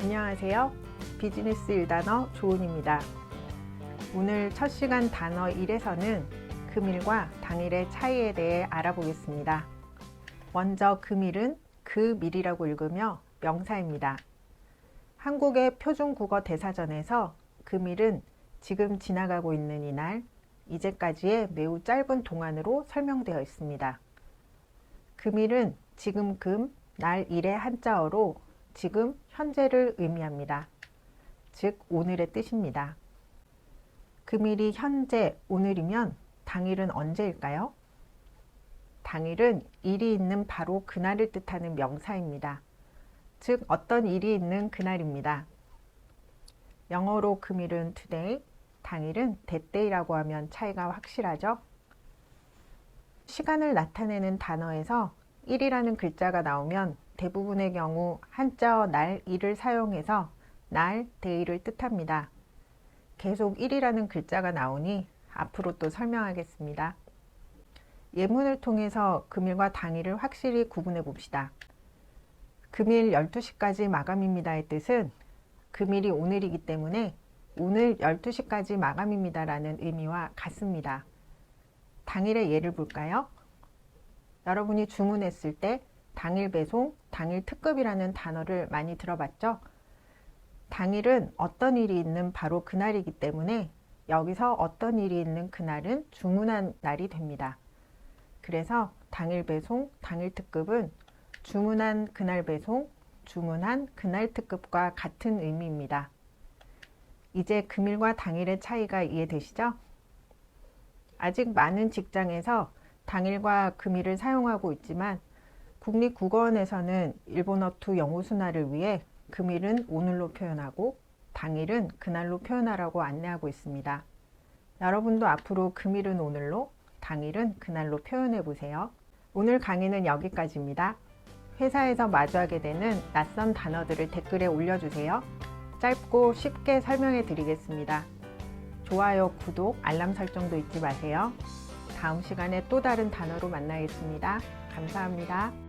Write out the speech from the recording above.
안녕하세요. 비즈니스 1단어 조은입니다. 오늘 첫 시간 단어 1에서는 금일과 당일의 차이에 대해 알아보겠습니다. 먼저 금일은 그밀이라고 읽으며 명사입니다. 한국의 표준 국어 대사전에서 금일은 지금 지나가고 있는 이날, 이제까지의 매우 짧은 동안으로 설명되어 있습니다. 금일은 지금 금, 날 일의 한자어로 지금 현재를 의미합니다. 즉 오늘의 뜻입니다. 금일이 현재 오늘이면 당일은 언제일까요? 당일은 일이 있는 바로 그날을 뜻하는 명사입니다. 즉 어떤 일이 있는 그날입니다. 영어로 금일은 today, 당일은 day라고 하면 차이가 확실하죠? 시간을 나타내는 단어에서 1이라는 글자가 나오면 대부분의 경우 한자어 날, 일을 사용해서 날, 데이를 뜻합니다. 계속 1이라는 글자가 나오니 앞으로 또 설명하겠습니다. 예문을 통해서 금일과 당일을 확실히 구분해 봅시다. 금일 12시까지 마감입니다의 뜻은 금일이 오늘이기 때문에 오늘 12시까지 마감입니다 라는 의미와 같습니다. 당일의 예를 볼까요? 여러분이 주문했을 때 당일 배송, 당일 특급이라는 단어를 많이 들어봤죠? 당일은 어떤 일이 있는 바로 그날이기 때문에 여기서 어떤 일이 있는 그날은 주문한 날이 됩니다. 그래서 당일 배송, 당일 특급은 주문한 그날 배송, 주문한 그날 특급과 같은 의미입니다. 이제 금일과 당일의 차이가 이해되시죠? 아직 많은 직장에서 당일과 금일을 사용하고 있지만 국립국어원에서는 일본어2 영어 순화를 위해 금일은 오늘로 표현하고 당일은 그날로 표현하라고 안내하고 있습니다. 여러분도 앞으로 금일은 오늘로, 당일은 그날로 표현해 보세요. 오늘 강의는 여기까지입니다. 회사에서 마주하게 되는 낯선 단어들을 댓글에 올려주세요. 짧고 쉽게 설명해 드리겠습니다. 좋아요, 구독, 알람 설정도 잊지 마세요. 다음 시간에 또 다른 단어로 만나겠습니다. 감사합니다.